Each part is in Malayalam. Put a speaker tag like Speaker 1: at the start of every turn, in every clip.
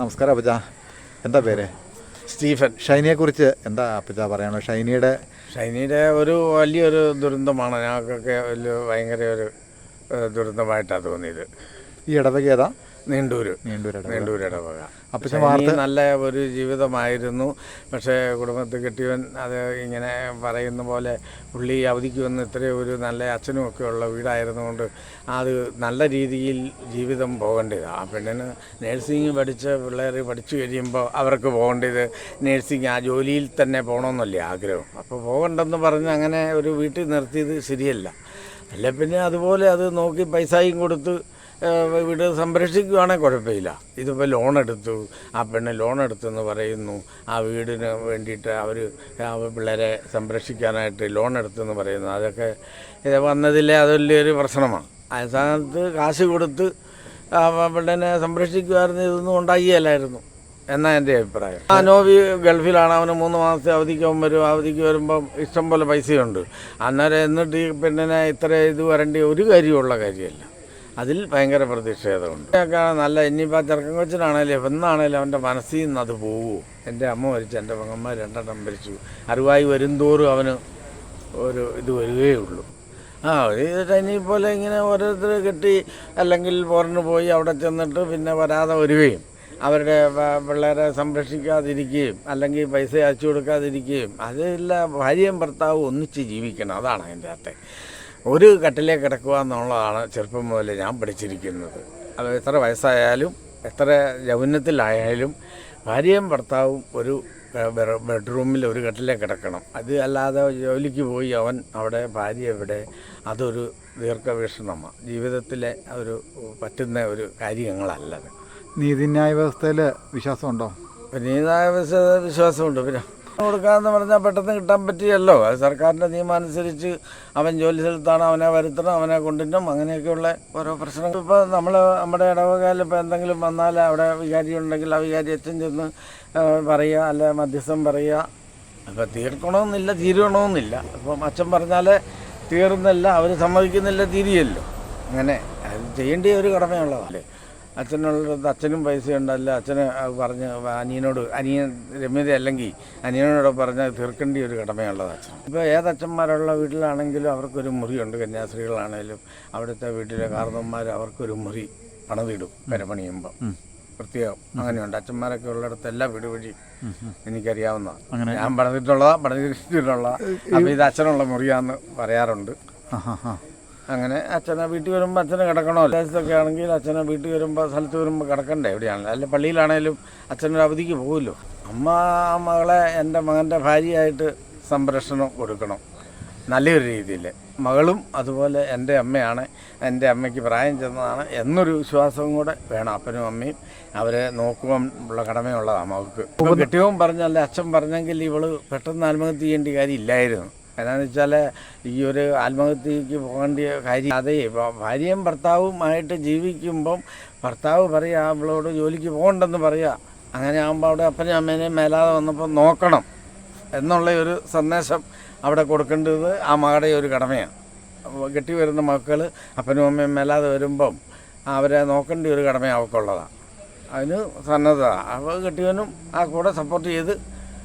Speaker 1: നമസ്കാരം അപ്പച്ച എന്താ പേര്?
Speaker 2: സ്റ്റീഫൻ.
Speaker 1: ഷൈനിയെ കുറിച്ച് എന്താ അപ്പച്ച പറയണോ ഷൈനിയുടെ
Speaker 2: ഷൈനിയുടെ ഒരു വലിയൊരു ദുരന്തമാണ്. ഞങ്ങൾക്കൊക്കെ വലിയ ഭയങ്കര ഒരു ദുരന്തമായിട്ടാണ് തോന്നിയത്.
Speaker 1: ഈ ഇടവക ഏതാ?
Speaker 2: നീണ്ടൂര്.
Speaker 1: നീണ്ടൂര് ഇടവക.
Speaker 2: നീണ്ടൂർ ഇടവക.
Speaker 1: അപ്പച്ച
Speaker 2: ഷൈനി
Speaker 1: വാർത്ത
Speaker 2: നല്ല ഒരു ജീവിതമായിരുന്നു. പക്ഷേ കുടുംബത്തിൽ കിട്ടിയവൻ അത് ഇങ്ങനെ പറയുന്ന പോലെ പുള്ളി അവധിക്ക് വന്ന് ഇത്രയും ഒരു നല്ല അച്ഛനും ഒക്കെ ഉള്ള വീടായിരുന്നുകൊണ്ട് അത് നല്ല രീതിയിൽ ജീവിതം പോകേണ്ടതാണ് ആ പെണ്ണിന് നേഴ്സിംഗ് പഠിച്ച പിള്ളേർ പഠിച്ചു കഴിയുമ്പോൾ അവർക്ക് പോകേണ്ടത് നേഴ്സിംഗ് ആ ജോലിയിൽ തന്നെ പോകണമെന്നല്ലേ ആഗ്രഹം. അപ്പോൾ പോകണ്ടെന്ന് പറഞ്ഞ് അങ്ങനെ ഒരു വീട്ടിൽ നിർത്തിയത് ശരിയല്ല. അല്ല പിന്നെ അതുപോലെ അത് നോക്കി പൈസയും കൊടുത്ത് വീട് സംരക്ഷിക്കുകയാണെങ്കിൽ കുഴപ്പമില്ല. ഇതിപ്പോൾ ലോൺ എടുത്തു. ആ പെണ്ണ് ലോൺ എടുത്തെന്ന് പറയുന്നു. ആ വീടിന് വേണ്ടിയിട്ട് അവർ പിള്ളേരെ സംരക്ഷിക്കാനായിട്ട് ലോൺ എടുത്തെന്ന് പറയുന്നു. അതൊക്കെ ഇത് വന്നതിലെ അത് വലിയൊരു പ്രശ്നമാണ്. ആ സ്ഥാനത്ത് കാശ് കൊടുത്ത് പെണ്ണിനെ സംരക്ഷിക്കുമായിരുന്നു ഇതൊന്നും ഉണ്ടായില്ലായിരുന്നു. എന്നാണ് എന്റെ അഭിപ്രായം? ആ നോവി ഗൾഫിലാണ്. അവന് മൂന്ന് മാസത്തെ അവധിക്ക് വരും. അവധിക്ക് വരുമ്പം ഇഷ്ടം പോലെ പൈസയുണ്ട്. അന്നേരം എന്നിട്ട് ഈ പെണ്ണിനെ ഇത്ര ഇത് വരേണ്ട ഒരു കാര്യമുള്ള കാര്യമല്ല. അതിൽ ഭയങ്കര പ്രതിഷേധമുണ്ട്. നല്ല ഇനിയിപ്പോൾ ചെറുക്കൻ കൊച്ചിനാണേലും എന്നാണേലും അവന്റെ മനസ്സിൽ നിന്ന് അത് പോവുമോ എന്റെ അമ്മ മരിച്ചു എന്റെ പെങ്ങന്മാർ രണ്ടെണ്ണം മരിച്ചു. അറിവായി വരുംതോറും അവന് ഒരു ഇത് വരികയുള്ളൂ ആ ഇത് ഇനി പോലെ ഇങ്ങനെ ഓരോരുത്തർ കെട്ടി അല്ലെങ്കിൽ പോറിന് പോയി അവിടെ ചെന്നിട്ട് പിന്നെ വരാതെ വരികയും അവരുടെ പിള്ളേരെ സംരക്ഷിക്കാതിരിക്കുകയും അല്ലെങ്കിൽ പൈസ അയച്ചു കൊടുക്കാതിരിക്കുകയും അതില്ല ഭാര്യയും ഭർത്താവും ഒന്നിച്ച് ജീവിക്കണം. അതാണ് അതിന്റെ അകത്തെ ഒരു കട്ടിലേ കിടക്കുക എന്നുള്ളതാണ് ചെറുപ്പം മുതലേ ഞാൻ പഠിച്ചിരിക്കുന്നത്. അത് എത്ര വയസ്സായാലും എത്ര യൗവനത്തിലായാലും ഭാര്യയും ഭർത്താവും ഒരു ബെഡ്റൂമിൽ ഒരു കട്ടിലേ കിടക്കണം. അത് അല്ലാതെ ജോലിക്ക് പോയി അവൻ അവിടെ ഭാര്യ എവിടെ അതൊരു ദീർഘവീക്ഷണമാണ്. ജീവിതത്തിലെ ഒരു പറ്റുന്ന ഒരു കാര്യങ്ങളല്ലത്.
Speaker 1: നീതിന്യായ വ്യവസ്ഥയിൽ വിശ്വാസമുണ്ടോ?
Speaker 2: നീതിന്യായ വ്യവസ്ഥ വിശ്വാസമുണ്ട്. പിന്നെ കൊടുക്കാന്ന് പറഞ്ഞാൽ പെട്ടെന്ന് കിട്ടാൻ പറ്റിയല്ലോ. അത് സർക്കാരിന്റെ നിയമം അനുസരിച്ച് അവൻ ജോലി സ്ഥലത്താണ് അവനെ വരുത്തണം അവനെ കൊണ്ടിട്ടും അങ്ങനെയൊക്കെയുള്ള ഓരോ പ്രശ്നങ്ങൾ. ഇപ്പോൾ നമ്മൾ നമ്മുടെ ഇടവകാലം ഇപ്പോൾ എന്തെങ്കിലും വന്നാൽ അവിടെ വികാരി ഉണ്ടെങ്കിൽ ആ വികാരി അച്ഛൻ ചെന്ന് പറയുക അല്ലെ മധ്യസ്ഥം പറയുക. അപ്പോൾ തീർക്കണമെന്നില്ല തീരണമെന്നില്ല അപ്പം അച്ഛൻ പറഞ്ഞാൽ തീർന്നില്ല അവർ സമ്മതിക്കുന്നില്ല തീരിയല്ലോ. അങ്ങനെ അത് ചെയ്യേണ്ട ഒരു കടമയുള്ളതല്ലേ. അച്ഛനുള്ളത് അച്ഛനും പൈസ ഉണ്ടല്ല. അച്ഛന് പറഞ്ഞ് അനിയനോട് അനിയൻ രമ്യത അല്ലെങ്കിൽ അനിയനോട് പറഞ്ഞ് തീർക്കേണ്ട ഒരു കടമയുള്ളത് അച്ഛൻ. ഇപ്പോൾ ഏതച്ഛന്മാരുള്ള വീട്ടിലാണെങ്കിലും അവർക്കൊരു മുറിയുണ്ട് കന്യാസ്ത്രീകളാണേലും അവിടുത്തെ വീട്ടിലെ കാർന്നന്മാർ അവർക്കൊരു മുറി പണിതിടും പെരപണിയുമ്പം പ്രത്യേകം അങ്ങനെയുണ്ട്. അച്ഛന്മാരൊക്കെ ഉള്ളിടത്ത് എല്ലാ വീട് വഴി എനിക്കറിയാവുന്നതാണ് ഞാൻ പണിതിട്ടുള്ളതാ പണിതിട്ടുള്ള അപ്പോൾ ഇത് അച്ഛനുള്ള മുറിയാന്ന് പറയാറുണ്ട്. അങ്ങനെ അച്ഛനെ വീട്ടിൽ വരുമ്പോൾ അച്ഛനെ കിടക്കണോ? ദേശത്തൊക്കെ ആണെങ്കിൽ അച്ഛനെ വീട്ടിൽ വരുമ്പോൾ സ്ഥലത്ത് വരുമ്പോൾ കിടക്കണ്ടേ? എവിടെയാണല്ലോ അല്ലെങ്കിൽ പള്ളിയിലാണേലും അച്ഛനൊരു അവധിക്ക് പോകുമല്ലോ അമ്മ മകളെ എന്റെ മകന്റെ ഭാര്യയായിട്ട് സംരക്ഷണം കൊടുക്കണം. നല്ലൊരു രീതിയിൽ മകളും അതുപോലെ എന്റെ അമ്മയാണ്. എന്റെ അമ്മയ്ക്ക് പ്രായം ചെന്നതാണ് എന്നൊരു വിശ്വാസവും കൂടെ വേണം. അപ്പനും അമ്മയും അവരെ നോക്കുവാൻ ഉള്ള കടമയുള്ളതാണ് മകൾക്ക്. കെട്ടിയവും പറഞ്ഞല്ലേ അച്ഛൻ പറഞ്ഞെങ്കിൽ ഇവൾ പെട്ടെന്ന് ആത്മഹത്യ ചെയ്യേണ്ട കാര്യമില്ലായിരുന്നു. എന്നാന്ന് വെച്ചാൽ ഈ ഒരു ആത്മഹത്യക്ക് പോകേണ്ട കാര്യം അതേ ഭാര്യയും ഭർത്താവുമായിട്ട് ജീവിക്കുമ്പം ഭർത്താവ് പറയുക അവളോട് ജോലിക്ക് പോകണ്ടെന്ന് പറയുക അങ്ങനെ ആകുമ്പോൾ അവിടെ അപ്പനും അമ്മേനെയും മേലാതെ വന്നപ്പോൾ നോക്കണം എന്നുള്ള ഒരു സന്ദേശം അവിടെ കൊടുക്കേണ്ടത് ആ മകളുടെ ഒരു കടമയാണ്. കെട്ടി വരുന്ന മക്കൾ അപ്പനും അമ്മയും മേലാതെ വരുമ്പം അവരെ നോക്കേണ്ട ഒരു കടമ അവൾക്കുള്ളതാണ്. അതിന് സന്നദ്ധത. അപ്പോൾ കെട്ടിയവനും ആ കൂടെ സപ്പോർട്ട് ചെയ്ത്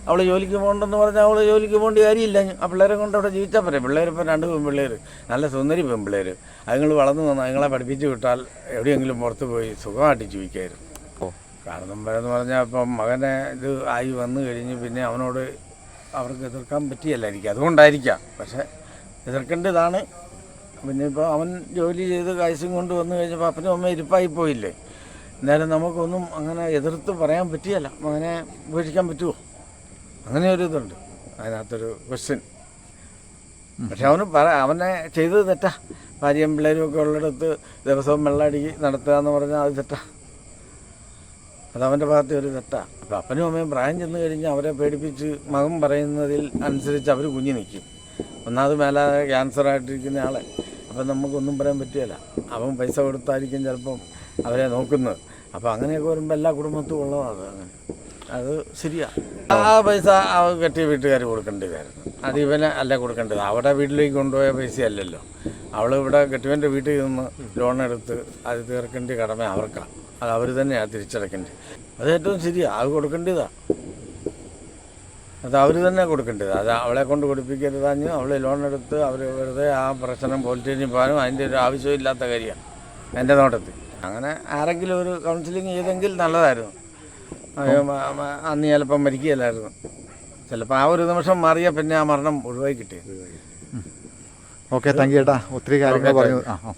Speaker 2: അവൾ ജോലിക്ക് പോകണ്ടെന്ന് പറഞ്ഞാൽ അവൾ ജോലിക്ക് പോകേണ്ട കാര്യമില്ല. ആ പിള്ളേരെ കൊണ്ട് അവിടെ ജീവിച്ചാൽ പോരെ. പിള്ളേർ ഇപ്പം രണ്ട് പെൺപിള്ളേർ നല്ല സുന്ദരി പെൺപിള്ളേർ അതുങ്ങൾ വളർന്നു വന്ന് അതുങ്ങളെ പഠിപ്പിച്ച് വിട്ടാൽ എവിടെയെങ്കിലും പുറത്ത് പോയി സുഖമായിട്ട് ജീവിക്കായിരുന്നു.
Speaker 1: ഓ.
Speaker 2: കാരണം എന്ന് പറഞ്ഞാൽ ഇപ്പം മകനെ ഇത് ആയി വന്നു കഴിഞ്ഞ് പിന്നെ അവനോട് അവർക്ക് എതിർക്കാൻ പറ്റിയല്ല എനിക്ക്. അതുകൊണ്ടായിരിക്കാം. പക്ഷേ എതിർക്കേണ്ടതാണ്. പിന്നെ ഇപ്പോൾ അവൻ ജോലി ചെയ്ത് കാശും കൊണ്ട് വന്നു കഴിഞ്ഞപ്പോൾ അപ്പനും അമ്മ ഇരിപ്പായി പോയില്ലേ. എന്നാലും നമുക്കൊന്നും അങ്ങനെ എതിർത്ത് പറയാൻ പറ്റിയല്ല. മകനെ ഉപേക്ഷിക്കാൻ പറ്റുമോ അങ്ങനെ ഒരു ഇതുണ്ട്. അതിനകത്തൊരു ക്വസ്റ്റ്യൻ പക്ഷെ അവന് പറ അവനെ ചെയ്തത് തെറ്റാ. ഭാര്യയും പിള്ളേരും ഒക്കെ ഉള്ളിടത്ത് ദിവസവും വെള്ളമടി നടത്തുക എന്ന് പറഞ്ഞാൽ അത് തെറ്റാ. അതവന്റെ ഭാഗത്ത് ഒരു തെറ്റാ. അപ്പം അപ്പനും അമ്മയും പ്രായം ചെന്ന് കഴിഞ്ഞ് അവരെ പേടിപ്പിച്ച് മകൻ പറയുന്നതിൽ അനുസരിച്ച് അവർ കുഞ്ഞു നിൽക്കും ഒന്നാമത് മേലാതെ ക്യാൻസർ ആയിട്ടിരിക്കുന്ന ആളെ. അപ്പം നമുക്കൊന്നും പറയാൻ പറ്റുകയില്ല. അവൻ പൈസ കൊടുത്തായിരിക്കും ചിലപ്പം അവരെ നോക്കുന്നത്. അപ്പോൾ അങ്ങനെയൊക്കെ വരുമ്പോൾ എല്ലാ കുടുംബത്തും ഉള്ളതാണ് അത് അങ്ങനെ. അത് ശരിയാ. ആ പൈസ കെട്ടിയ വീട്ടുകാർ കൊടുക്കേണ്ടതായിരുന്നു അത് ഇവനെ അല്ല കൊടുക്കേണ്ടത്? അവിടെ വീട്ടിലേക്ക് കൊണ്ടുപോയ പൈസ അല്ലല്ലോ. അവൾ ഇവിടെ കെട്ടിയവന്റെ വീട്ടിൽ നിന്ന് ലോൺ എടുത്ത് അത് തീർക്കേണ്ട കടമ അവർക്കാണ് അത് അവർ തന്നെയാണ് തിരിച്ചടക്കേണ്ടത് അത് ഏറ്റവും ശരിയാ. അത് കൊടുക്കേണ്ടതാണ് അത് അവർ തന്നെ കൊടുക്കേണ്ടത്. അത് അവളെ കൊണ്ട് കൊടുപ്പിക്കരുതാഞ്ഞ് അവൾ ലോൺ എടുത്ത് അവർ വെറുതെ ആ പ്രശ്നം പോലീസിന് പോകാനും അതിന്റെ ഒരു ആവശ്യമില്ലാത്ത കാര്യമാണ് എന്റെ നോട്ടത്തിൽ. അങ്ങനെ ആരെങ്കിലും ഒരു കൗൺസിലിംഗ് ചെയ്തെങ്കിൽ നല്ലതായിരുന്നു. അന്ന് ചിലപ്പം മരിക്കുകയല്ലായിരുന്നു. ചിലപ്പോൾ ആ ഒരു നിമിഷം മാറിയ പിന്നെ ആ മരണം ഒഴിവായി കിട്ടി.
Speaker 1: ഓക്കെ താങ്ക് യു ചേട്ടാ ഒത്തിരി കാര്യങ്ങൾ പറഞ്ഞു. ആ ആ.